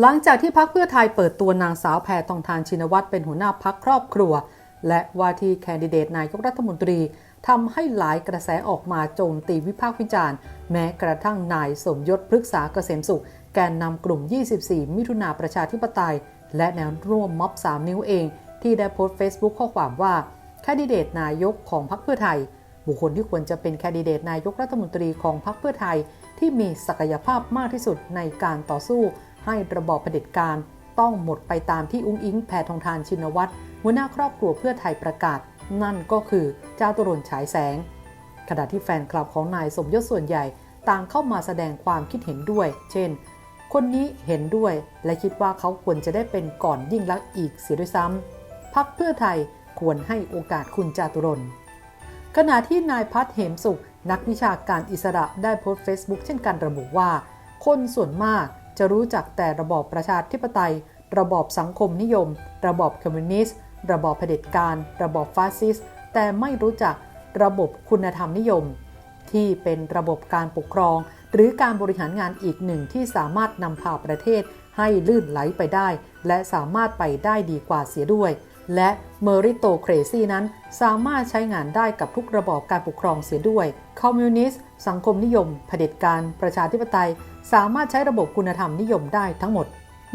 หลังจากที่พักเพื่อไทยเปิดตัวนางสาวแพทองทานชินวัตรเป็นหัวหน้าพักครอบครัว และว่าที่แคนดิเดตนายกรัฐมนตรีทำให้หลายกระแสออกมาโจมตีวิพากษ์วิจารณ์ แม้กระทั่งนายสมยศพฤกษาเกษมสุข แกนนำกลุ่ม 24 มิถุนาประชาธิปไตย และแนวร่วมม็อบ 3 นิ้วเอง ที่ได้โพสต์ Facebook ข้อความว่าแคนดิเดตนายกของพรรคเพื่อไทย บุคคลที่ควรจะเป็นแคนดิเดตนายกรัฐมนตรีของพรรคเพื่อไทย ที่มีศักยภาพมากที่สุดในการต่อสู้ ให้ระบอบเผด็จการต้องหมดไปตามที่อุ้งอิงแพทองทานชินวัตรหัวหน้าครอบครัวเพื่อไทยประกาศ นั่นก็คือเจ้าตุรนฉายแสง ขณะที่แฟนคลับของนายสมยศส่วนใหญ่ต่างเข้ามาแสดงความคิดเห็นด้วย เช่น คนนี้เห็นด้วยและคิดว่าเขาควรจะได้เป็นก่อนยิ่งลักษณ์อีกเสียด้วยซ้ำพักเพื่อไทยควรให้โอกาสคุณจาตุรนขณะที่นายพัฒเหมสุข นักวิชาการอิสระได้โพสต์เฟซบุ๊กเช่นกันระบุว่า คนส่วนมาก จะรู้จักแต่ระบอบประชาธิปไตย ระบอบสังคมนิยม ระบอบคอมมิวนิสต์ ระบอบเผด็จการ ระบอบฟาสซิสต์ แต่ไม่รู้จักระบบคุณธรรมนิยม ที่เป็นระบบการปกครอง หรือการบริหารงานอีกหนึ่งที่สามารถนำพาประเทศให้ลื่นไหลไปได้ และสามารถไปได้ดีกว่าเสียด้วย และเมอริโตเครซีนั้นสามารถใช้งานได้กับทุกระบอบการปกครองเสียด้วย คอมมิวนิสต์ สังคมนิยม เผด็จการ ประชาธิปไตย สามารถใช้ระบบคุณธรรมนิยมได้ทั้งหมด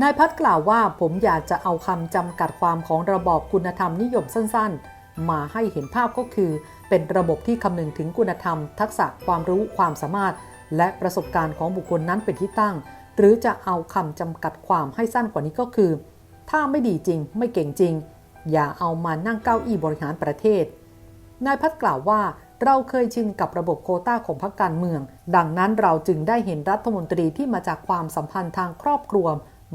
นายพัฒกล่าวว่าผมอยากจะเอาคำจำกัดความของระบอบคุณธรรมนิยมสั้นๆ มาให้เห็นภาพก็คือ เป็นระบบที่คำนึงถึงคุณธรรม ทักษะความรู้ความสามารถ และประสบการณ์ของบุคคลนั้นเป็นที่ตั้ง หรือจะเอาคำจำกัดความให้สั้นกว่านี้ก็คือ ถ้าไม่ดีจริง ไม่เก่งจริง อย่าเอามานั่งเก้าอี้บริหารประเทศ นายพัฒกล่าวว่าเราเคยชินกับระบบโคต้าของพรรคการเมือง ดังนั้นเราจึงได้เห็นรัฐมนตรีที่มาจากความสัมพันธ์ทางครอบครัว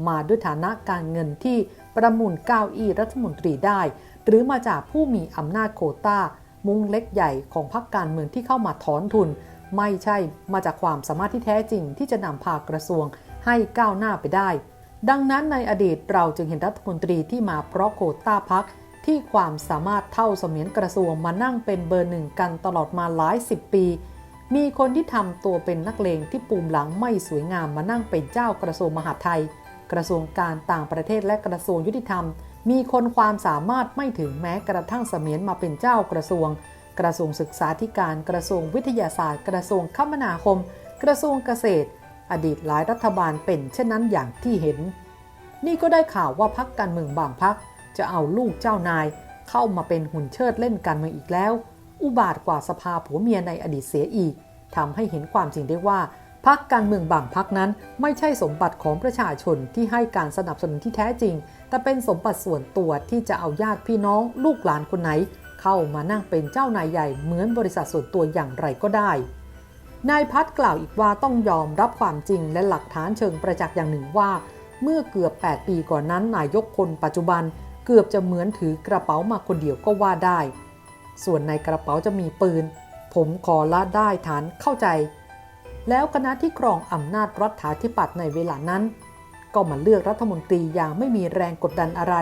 มาด้วยฐานะการเงินที่ประมูลเก้าอี้รัฐมนตรีได้ หรือมาจากผู้มีอำนาจโควต้า มุ้งเล็กใหญ่ของพรรคการเมืองที่เข้ามาถอนทุน ไม่ใช่มาจากความสามารถที่แท้จริงที่จะนำพากระทรวงให้ก้าวหน้าไปได้ ดังนั้นในอดีตเราจึงเห็นรัฐมนตรีที่มาเพราะโคต้าพักที่ความสามารถเท่าเสมียนกระทรวงมานั่งเป็นเบอร์หนึ่งกันตลอดมาหลายสิบปี มีคนที่ทำตัวเป็นนักเลงที่ปูมหลังไม่สวยงามมานั่งเป็นเจ้ากระทรวงมหาดไทย กระทรวงการต่างประเทศและกระทรวงยุติธรรม มีคนความสามารถไม่ถึงแม้กระทั่งเสมียนมาเป็นเจ้ากระทรวง กระทรวงศึกษาธิการ กระทรวงวิทยาศาสตร์ กระทรวงคมนาคม กระทรวงเกษตร อดีตหลายรัฐบาลเป็นเช่นนั้นอย่างที่เห็น นี่ก็ได้ข่าวว่าพักการเมืองบางพักจะเอาลูกเจ้านายเข้ามาเป็นหุ่นเชิดเล่นการเมืองอีกแล้ว อุบาทกว่าสภาผัวเมียในอดีตเสียอีกทำให้เห็นความจริงได้ว่าพักการเมืองบางพักนั้นไม่ใช่สมบัติของประชาชนที่ให้การสนับสนุนที่แท้จริง แต่เป็นสมบัติส่วนตัวที่จะเอาญาติพี่น้องลูกหลานคนไหน เข้ามานั่งเป็นเจ้านายใหญ่เหมือนบริษัทส่วนตัวอย่างไรก็ได้ นายพัฒกล่าวอีกว่าต้องยอมรับความจริงและหลักฐานเชิงประจักษ์อย่างหนึ่งว่า เมื่อเกือบ 8 ปีก่อนนั้นนายกคนปัจจุบันเกือบจะเหมือนถือกระเป๋ามาคนเดียวก็ว่าได้ ส่วนในกระเป๋าจะมีปืน ผมขอละได้ฐานเข้าใจ แล้วคณะที่ครองอำนาจรัฐาธิปัตย์ในเวลานั้น ก็มาเลือกรัฐมนตรีอย่างไม่มีแรงกดดันอะไร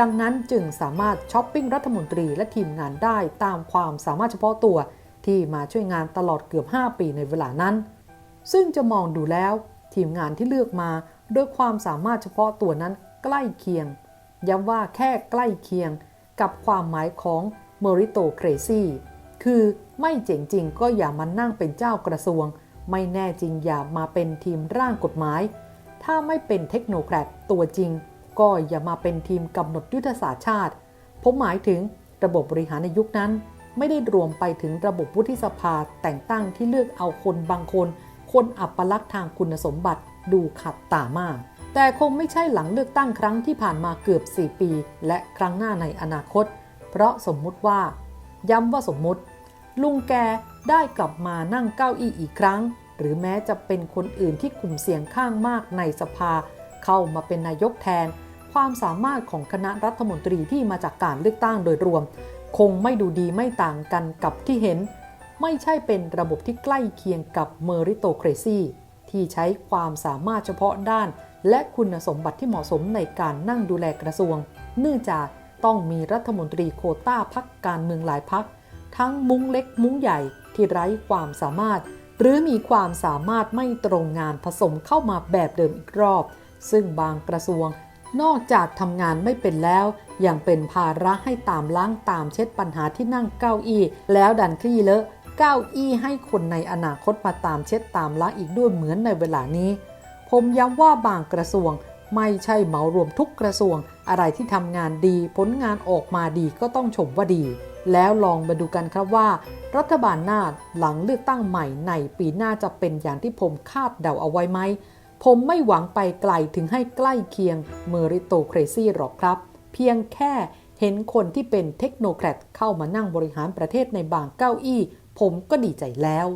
ดังนั้นจึงสามารถช้อปปิ้งรัฐมนตรีและทีมงานได้ตามความสามารถเฉพาะตัว ที่มาช่วยงานตลอดเกือบ 5 ปีในเวลานั้น ซึ่งจะมองดูแล้วทีมงานที่เลือกมาด้วยความสามารถเฉพาะตัวนั้นใกล้เคียง ย้ำว่าแค่ใกล้เคียงกับความหมายของ m e r i t o c r a c y คือไม่เจ๋งจริงก็อย่ามานั่งเป็นเจ้ากระทรวง ไม่แน่จริงอย่ามาเป็นทีมร่างกฎหมาย ถ้าไม่เป็นเทคโนแครดตัวจริง ก็อย่ามาเป็นทีมกำหนดยุทธศาสตร์ชาติ ผมหมายถึงระบบบริหารในยุคนั้น ไม่ได้รวมไปถึงระบบวุฒิสภาแต่งตั้งที่เลือกเอาคนบางคน คนอัปลักษณ์ทางคุณสมบัติดูขัดตามาก แต่คงไม่ใช่หลังเลือกตั้งครั้งที่ผ่านมาเกือบ 4 ปี และครั้งหน้าในอนาคต เพราะสมมุติว่า ย้ำว่าสมมุติ ลุงแกได้กลับมานั่งเก้าอี้อีกครั้ง หรือแม้จะเป็นคนอื่นที่กลุ่มเสียงข้างมากในสภา เข้ามาเป็นนายกแทน ความสามารถของคณะรัฐมนตรีที่มาจากการเลือกตั้งโดยรวม คงไม่ดูดีไม่ต่างกันกับที่เห็น ไม่ใช่เป็นระบบที่ใกล้เคียงกับเมอริโตเครซีที่ใช้ความสามารถเฉพาะด้าน และคุณสมบัติที่เหมาะสมในการนั่งดูแลกระทรวง เนื่องจากต้องมีรัฐมนตรีโคต้าพักการเมืองหลายพัก ทั้งมุ้งเล็กมุ้งใหญ่ที่ไร้ความสามารถ หรือมีความสามารถไม่ตรงงานผสมเข้ามาแบบเดิมอีกรอบ ซึ่งบางกระทรวง นอกจากทำงานไม่เป็นแล้ว ยังเป็นภาระให้ตามล้างตามเช็ดปัญหาที่นั่งเก้าอี้ แล้วดันคลี่เลอะเก้าอี้ให้คนในอนาคตมาตามเช็ดตามล้างอีกด้วยเหมือนในเวลานี้ ผมย้ำว่าบางกระทรวง ไม่ใช่เหมารวมทุกกระทรวง อะไรที่ทำงานดี ผลงานออกมาดีก็ต้องชมว่าดี แล้วลองมาดูกันครับว่า รัฐบาลหน้าหลังเลือกตั้งใหม่ในปีหน้าจะเป็นอย่างที่ผมคาดเดาเอาไว้ไหม ผมไม่หวังไปไกลถึงให้ใกล้เคียงเมริโตเครซี่หรอกครับ เพียงแค่เห็นคนที่เป็นเทคโนแครตเข้ามานั่งบริหารประเทศในบางเก้าอี้ ผมก็ดีใจแล้ว